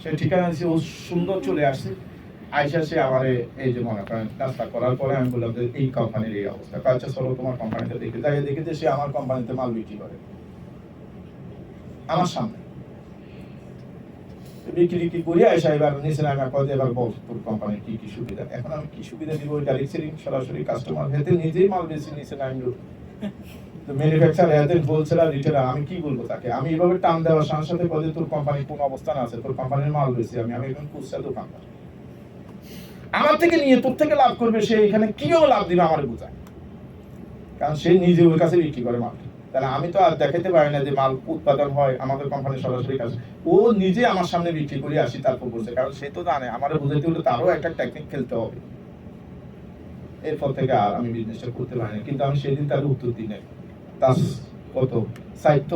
সে ঠিকানা দিয়েছে, ও সুন্দর চলে আসছে। আইসা সে আমার এই যে মনে করেন নাস্তা করার পরে আমি বললাম যে এই কোম্পানির এই অবস্থা। আচ্ছা চলো তোমার কোম্পানিতে দেখে যাই। দেখে যে সে আমার কোম্পানিতে মাল বিক্রি করে। আমার সামনে। বিক্রি কি করি? আইসা এবার নিচে নামে যে এবার বল তোর কোম্পানির কি কি সুবিধা? এখন আমি কি সুবিধা দিব? ওই ডাইরেক্ট সেলিং সরাসরি কাস্টমার নিজেই মাল বেশি নিচে নামলো রিটেলার আমি কি বলব তাকে? আমি এভাবে টান দেওয়ার সাথে সাথে বলে, তোর কোম্পানি কোন আছে? তোর কোম্পানির মাল বেশি আমি আমি খুচরা দোকানদার। আমার থেকে নিয়ে তোর থেকে লাভ করবে, সে এখানে কিও লাভ দিবে আমার বোঝায়। কারণ সে নিজে ওর কাছে বিক্রি করে মাল তাহলে আমি তো আর দেখাতে পারি না যে মাল উৎপাদন হয় আমাদের কোম্পানির সরাসরি কাছে। ও নিজে আমার সামনে বিক্রি করে আসি, তারপর বলছে, কারণ সে তো জানে, আমার বুঝাইতে হলে তারও একটা টেকনিক খেলতে হবে। এরপর থেকে আর আমি বিজনেসটা করতে পারি না। কিন্তু আমি সেদিন তার উত্তর দিই নাই। তার কত? সাহিত্য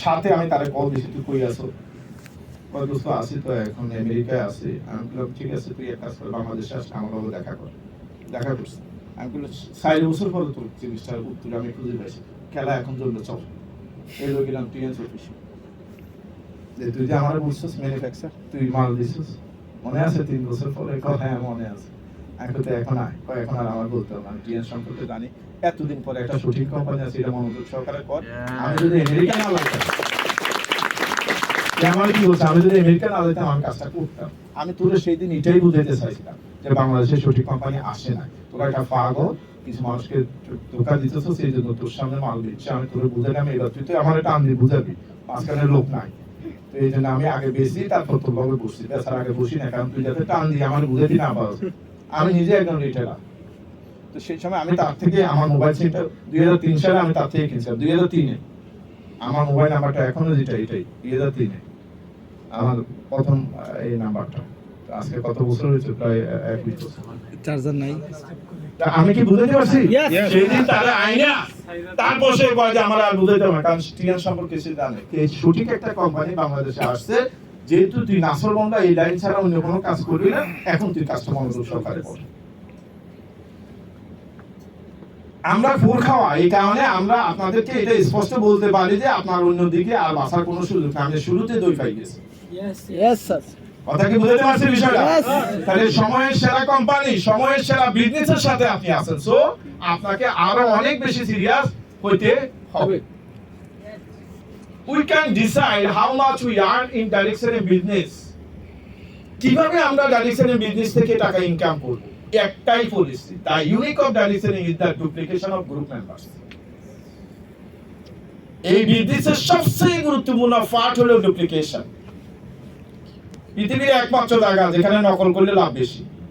সাথে আমি তারে কল দিছি, তুই কই আসো কয়, দোস্ত আসি তো এখন আমেরিকায় আছি। আমি বললাম, ঠিক আছে, তুই এক কাজ কর, বাংলাদেশে আসলে আমার বাবু দেখা কর। দেখা করছি। আমি বললাম চার বছর পরে তোর জিনিসটার উত্তর আমি খুঁজে পাইছি। খেলা এখন জন্য চল। এই লোক গেলাম টিএনস অফিসে যে, তুই যে আমার বলছিস ম্যানুফ্যাকচার, তুই মাল দিছিস? মনে আছে তিন বছর পরে? কয় হ্যাঁ মনে আছে। আমি তো এখন এখন আর আমার বলতে হবে। আমি সম্পর্কে জানি। এতদিন পরে একটা সঠিক কোম্পানি আছে এটা মনোযোগ সহকারে কর। আমি যদি আমেরিকা না লাগতাম আমার কি বলছে? আমি যদি আমেরিকা না যেতাম আমি কাজটা করতাম আমি তোরে সেই দিন এটাই বুঝাইতে চাইছিলাম যে বাংলাদেশে সঠিক কোম্পানি আসে না তোরা একটা পাগল কিছু মানুষকে ধোকা দিতেছ সেই জন্য তোর সামনে মাল দিচ্ছে। আমি তোরে বুঝাইলাম এবার তুই তো আমার টান দিয়ে বুঝাবি। মাঝখানে লোক নাই। তো এই জন্য আমি আগে বেশি তারপর তোর লগে বসছি। তাছাড়া আগে বসি না কারণ তুই যাতে টান দিয়ে আমার বুঝাইতে না পারো আমি নিজে একজন রিটেলার তো সেই সময় আমি তার থেকে আমার মোবাইল সেটটা দুই হাজার তিন সালে আমি তার থেকে কিনছিলাম। দুই হাজার তিনে। আমার মোবাইল নাম্বারটা এখনও যেটা এটাই দুই হাজার তিনে। আমার প্রথম এই নাম্বারটা আজকে কত বছর হয়েছে? প্রায় এক বছর। চার্জার নাই। তা আমি কি বুঝাইতে পারছি. সেই দিন তাহলে আইনা তারপর সে কয় যে আমার আর বুঝাইতে হবে না, কারণ টিএন সম্পর্কে সে জানে। সঠিক একটা কোম্পানি বাংলাদেশে আসছে যেহেতু তুই নাসর বন্ধা এই লাইন ছাড়া অন্য কোনো কাজ করবি না এখন তুই কাস্টমার সরকারে পড় আমরা ফোর খাওয়া এই কারণে আমরা আপনাদেরকে এটা স্পষ্ট বলতে পারি যে আপনার অন্যদিকে আর বাঁচার কোনো সুযোগ নেই। আমি শুরুতে দই পাই গেছি। কথা কি বুঝতে পারছেন বিষয়টা? তাহলে সময়ের সেরা কোম্পানি সময়ের সেরা বিজনেসের সাথে আপনি আছেন। সো আপনাকে আরও অনেক বেশি সিরিয়াস হইতে হবে। We can decide how much we earn in direction business কীভাবে আমরা ডাইরেকশন বিজনেস থেকে টাকা ইনকাম করব? একটাই policy the unique of direction is the duplication of group members এই বিজনেসের সবচেয়ে গুরুত্বপূর্ণ পার্ট হলো ডুপ্লিকেশন পৃথিবীর একমাত্র জায়গা যেখানে নকল করলে লাভ বেশি।